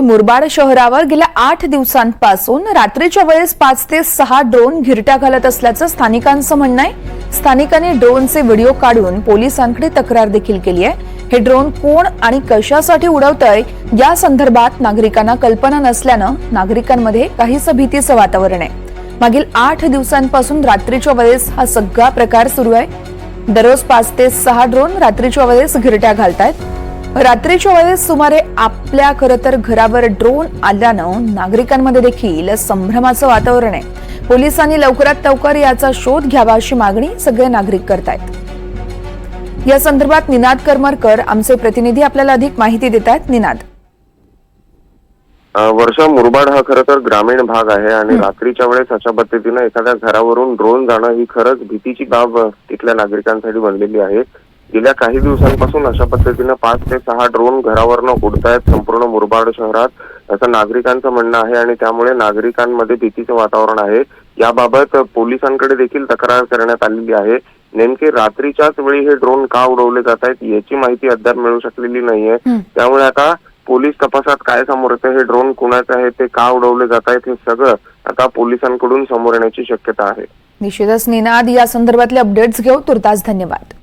मुंबई मुरबाड शहरावर गेल्या आठ दिवसांपासून रात्रीच्या वेळेस पाच ते सहा ड्रोन घिरट्या घालत असल्याचं स्थानिकांचं म्हणणं आहे. स्थानिकांनी ड्रोनचे व्हिडिओ काढून पोलिसांकडे तक्रार देखील केली आहे. हे ड्रोन कोण आणि कशासाठी उडवतंय या संदर्भात नागरिकांना कल्पना नसल्यानं नागरिकांमध्ये काहीसं भीतीचं वातावरण आहे. मागील आठ दिवसांपासून रात्रीच्या वेळेस हा सगळा प्रकार सुरू आहे. दररोज पाच ते सहा ड्रोन रात्रीच्या वेळेस घिरट्या घालतायत. रात्रीच्या वेळेस सुमारे आपल्या खरं तर घरावर ड्रोन आल्यानं नागरिकांमध्ये देखील संभ्रमाचं वातावरण आहे. पोलिसांनी लवकरात लवकर याचा शोध घ्यावा अशी मागणी सगळे नागरिक करतायत. या संदर्भात निनाद करमरकर आमचे प्रतिनिधी आपल्याला अधिक माहिती देत आहेत निनाद वर्षा मुरबाड हा खरं तर ग्रामीण भाग आहे आणि रात्रीच्या वेळेस अशा पद्धतीनं एखाद्या घरावरून ड्रोन जाणं ही खरंच भीतीची बाब तिथल्या नागरिकांसाठी बनलेली आहे. गेल्या काही दिवसांपासून अशा पद्धतीनं पाच ते सहा ड्रोन घरावरनं उडतायत संपूर्ण मुरबाड शहरात असं नागरिकांचं म्हणणं आहे आणि त्यामुळे नागरिकांमध्ये भीतीचं वातावरण आहे. याबाबत पोलिसांकडे देखील तक्रार करण्यात आलेली आहे. नेमके रात्रीच्याच वेळी हे ड्रोन का उडवले जात आहेत याची माहिती अद्याप मिळू शकलेली नाहीये. त्यामुळे आता पोलीस तपासात काय समोर येतं हे ड्रोन कुणाचं आहे ते का उडवले जात आहेत हे सगळं आता पोलिसांकडून समोर येण्याची शक्यता आहे. निश्चितच निनाद या संदर्भातले अपडेट्स घेऊ तुर्तास धन्यवाद.